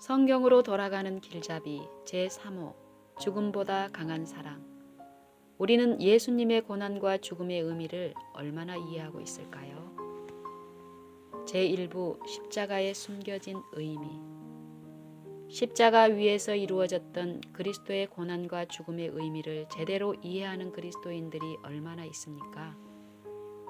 성경으로 돌아가는 길잡이 제3호 죽음보다 강한 사랑 우리는 예수님의 고난과 죽음의 의미를 얼마나 이해하고 있을까요? 제1부 십자가에 숨겨진 의미 십자가 위에서 이루어졌던 그리스도의 고난과 죽음의 의미를 제대로 이해하는 그리스도인들이 얼마나 있습니까?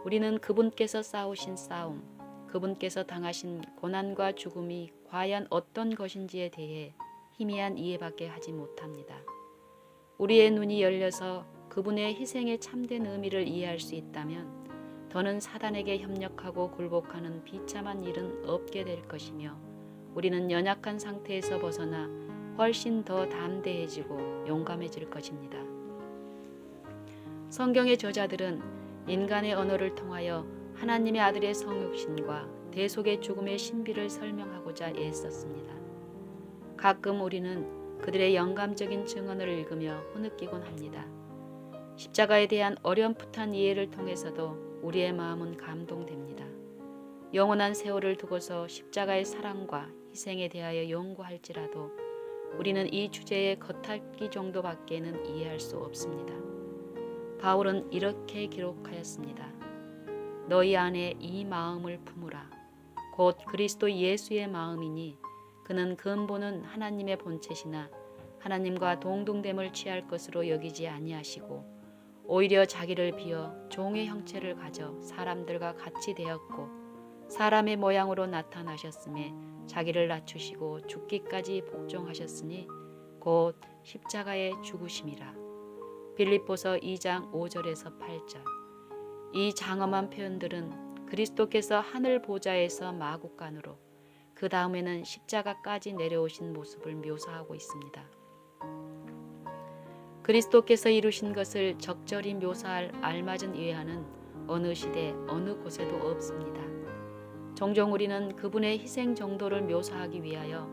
우리는 그분께서 싸우신 싸움, 그분께서 당하신 고난과 죽음이 과연 어떤 것인지에 대해 희미한 이해밖에 하지 못합니다. 우리의 눈이 열려서 그분의 희생의 참된 의미를 이해할 수 있다면 더는 사단에게 협력하고 굴복하는 비참한 일은 없게 될 것이며 우리는 연약한 상태에서 벗어나 훨씬 더 담대해지고 용감해질 것입니다. 성경의 저자들은 인간의 언어를 통하여 하나님의 아들의 성육신과 대속의 죽음의 신비를 설명하고자 애썼습니다. 가끔 우리는 그들의 영감적인 증언을 읽으며 흐느끼곤 합니다. 십자가에 대한 어렴풋한 이해를 통해서도 우리의 마음은 감동됩니다. 영원한 세월을 두고서 십자가의 사랑과 희생에 대하여 연구할지라도 우리는 이 주제의 겉핥기 정도밖에는 이해할 수 없습니다. 바울은 이렇게 기록하였습니다. 너희 안에 이 마음을 품으라. 곧 그리스도 예수의 마음이니 그는 근본은 하나님의 본체시나 하나님과 동등됨을 취할 것으로 여기지 아니하시고 오히려 자기를 비어 종의 형체를 가져 사람들과 같이 되었고 사람의 모양으로 나타나셨음에 자기를 낮추시고 죽기까지 복종하셨으니 곧 십자가에 죽으심이라. 빌립보서 2장 5절에서 8절. 이 장엄한 표현들은 그리스도께서 하늘 보좌에서 마국간으로 그 다음에는 십자가까지 내려오신 모습을 묘사하고 있습니다. 그리스도께서 이루신 것을 적절히 묘사할 알맞은 예화는 어느 시대 어느 곳에도 없습니다. 종종 우리는 그분의 희생 정도를 묘사하기 위하여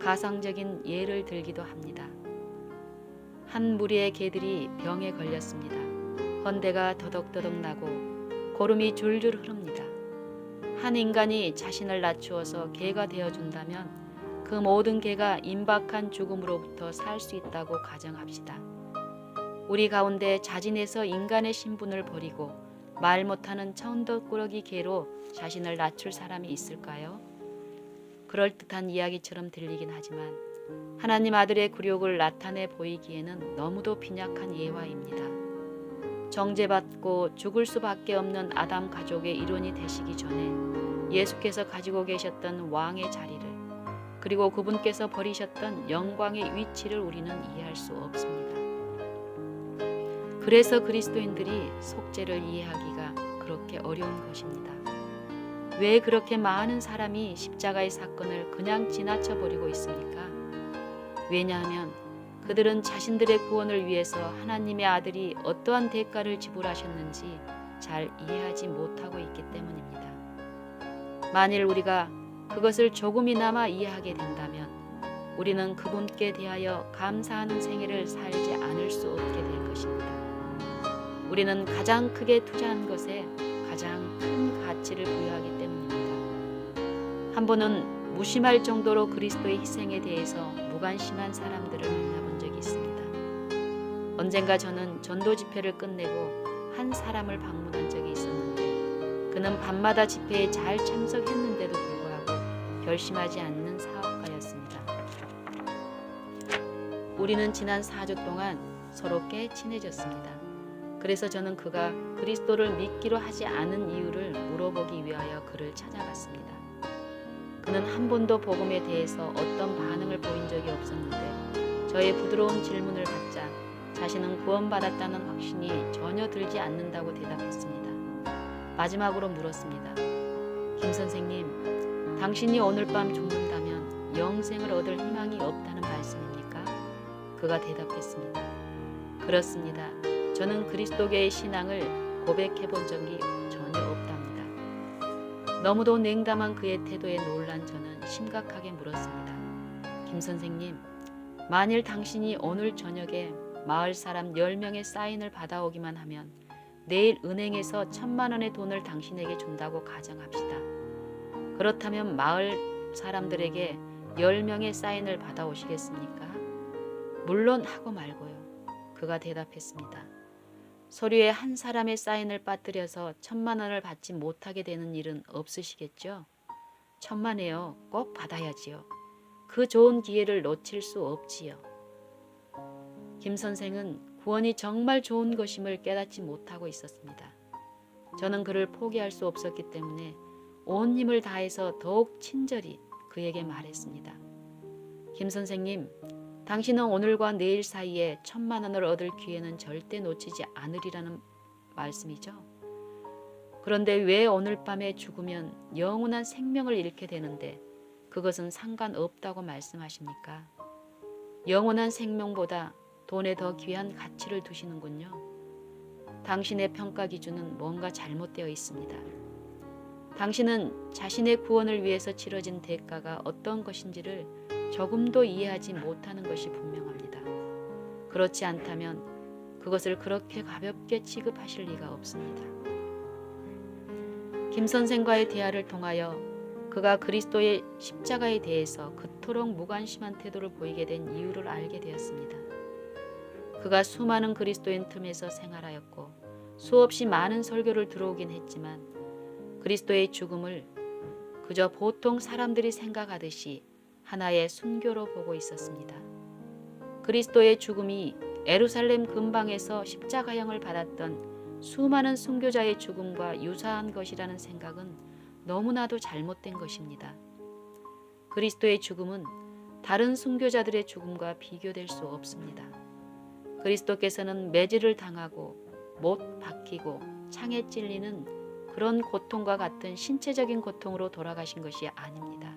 가상적인 예를 들기도 합니다. 한 무리의 개들이 병에 걸렸습니다. 헌대가 더덕더덕 나고 고름이 줄줄 흐릅니다. 한 인간이 자신을 낮추어서 개가 되어준다면 그 모든 개가 임박한 죽음으로부터 살 수 있다고 가정합시다. 우리 가운데 자진해서 인간의 신분을 버리고 말 못하는 천덕꾸러기 개로 자신을 낮출 사람이 있을까요? 그럴듯한 이야기처럼 들리긴 하지만 하나님 아들의 굴욕을 나타내 보이기에는 너무도 빈약한 예화입니다. 정죄받고 죽을 수밖에 없는 아담 가족의 일원이 되시기 전에 예수께서 가지고 계셨던 왕의 자리를 그리고 그분께서 버리셨던 영광의 위치를 우리는 이해할 수 없습니다. 그래서 그리스도인들이 속죄를 이해하기가 그렇게 어려운 것입니다. 왜 그렇게 많은 사람이 십자가의 사건을 그냥 지나쳐 버리고 있습니까? 왜냐하면 그들은 자신들의 구원을 위해서 하나님의 아들이 어떠한 대가를 지불하셨는지 잘 이해하지 못하고 있기 때문입니다. 만일 우리가 그것을 조금이나마 이해하게 된다면 우리는 그분께 대하여 감사하는 생애를 살지 않을 수 없게 될 것입니다. 우리는 가장 크게 투자한 것에 가장 큰 가치를 부여하기 때문입니다. 한 번은 무심할 정도로 그리스도의 희생에 대해서 무관심한 사람들을 있습니다. 언젠가 저는 전도 집회를 끝내고 한 사람을 방문한 적이 있었는데 그는 밤마다 집회에 잘 참석했는데도 불구하고 결심하지 않는 사업가였습니다. 우리는 지난 4주 동안 서로 꽤 친해졌습니다. 그래서 저는 그가 그리스도를 믿기로 하지 않은 이유를 물어보기 위하여 그를 찾아갔습니다. 그는 한 번도 복음에 대해서 어떤 반응을 보인 적이 없었는데 저의 부드러운 질문을 받 자 자신은 구원받았다는 확신이 전혀 들지 않는다고 대답했습니다. 마지막으로 물었습니다. 김 선생님, 당신이 오늘 밤 죽는다면 영생을 얻을 희망이 없다는 말씀입니까? 그가 대답했습니다. 그렇습니다. 저는 그리스도교의 신앙을 고백해 본 적이 전혀 없답니다. 너무도 냉담한 그의 태도에 놀란 저는 심각하게 물었습니다. 김 선생님, 만일 당신이 오늘 저녁에 마을 사람 10명의 사인을 받아오기만 하면 내일 은행에서 천만 원의 돈을 당신에게 준다고 가정합시다. 그렇다면 마을 사람들에게 10명의 사인을 받아오시겠습니까? 물론 하고 말고요. 그가 대답했습니다. 서류에 한 사람의 사인을 빠뜨려서 천만 원을 받지 못하게 되는 일은 없으시겠죠? 천만에요. 꼭 받아야지요. 그 좋은 기회를 놓칠 수 없지요. 김 선생은 구원이 정말 좋은 것임을 깨닫지 못하고 있었습니다. 저는 그를 포기할 수 없었기 때문에 온 힘을 다해서 더욱 친절히 그에게 말했습니다. 김 선생님, 당신은 오늘과 내일 사이에 천만 원을 얻을 기회는 절대 놓치지 않으리라는 말씀이죠. 그런데 왜 오늘 밤에 죽으면 영원한 생명을 잃게 되는데 그것은 상관없다고 말씀하십니까? 영원한 생명보다 돈에 더 귀한 가치를 두시는군요. 당신의 평가 기준은 뭔가 잘못되어 있습니다. 당신은 자신의 구원을 위해서 치러진 대가가 어떤 것인지를 조금도 이해하지 못하는 것이 분명합니다. 그렇지 않다면 그것을 그렇게 가볍게 취급하실 리가 없습니다. 김 선생과의 대화를 통하여 그가 그리스도의 십자가에 대해서 그토록 무관심한 태도를 보이게 된 이유를 알게 되었습니다. 그가 수많은 그리스도인 틈에서 생활하였고 수없이 많은 설교를 들어오긴 했지만 그리스도의 죽음을 그저 보통 사람들이 생각하듯이 하나의 순교로 보고 있었습니다. 그리스도의 죽음이 에루살렘 근방에서 십자가형을 받았던 수많은 순교자의 죽음과 유사한 것이라는 생각은 너무나도 잘못된 것입니다. 그리스도의 죽음은 다른 순교자들의 죽음과 비교될 수 없습니다. 그리스도께서는 매질을 당하고 못 박히고 창에 찔리는 그런 고통과 같은 신체적인 고통으로 돌아가신 것이 아닙니다.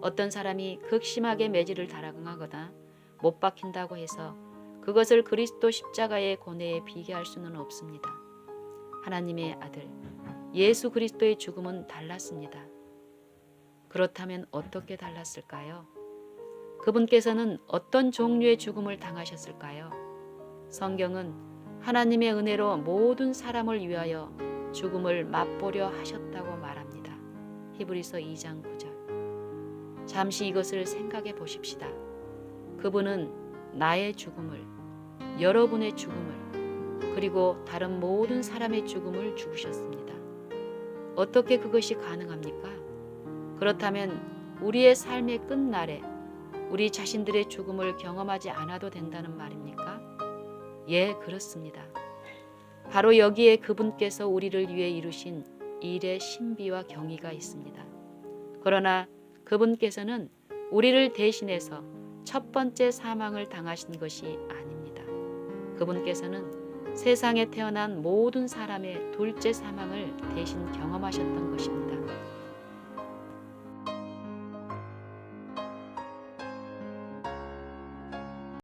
어떤 사람이 극심하게 매질을 달아강하거나 못 박힌다고 해서 그것을 그리스도 십자가의 고뇌에 비교할 수는 없습니다. 하나님의 아들 예수 그리스도의 죽음은 달랐습니다. 그렇다면 어떻게 달랐을까요? 그분께서는 어떤 종류의 죽음을 당하셨을까요? 성경은 하나님의 은혜로 모든 사람을 위하여 죽음을 맛보려 하셨다고 말합니다. 히브리서 2장 9절. 잠시 이것을 생각해 보십시다. 그분은 나의 죽음을, 여러분의 죽음을, 그리고 다른 모든 사람의 죽음을 죽으셨습니다. 어떻게 그것이 가능합니까? 그렇다면 우리의 삶의 끝날에 우리 자신들의 죽음을 경험하지 않아도 된다는 말입니까? 예, 그렇습니다. 바로 여기에 그분께서 우리를 위해 이루신 일의 신비와 경의가 있습니다. 그러나 그분께서는 우리를 대신해서 첫 번째 사망을 당하신 것이 아닙니다. 그분께서는 세상에 태어난 모든 사람의 둘째 사망을 대신 경험하셨던 것입니다.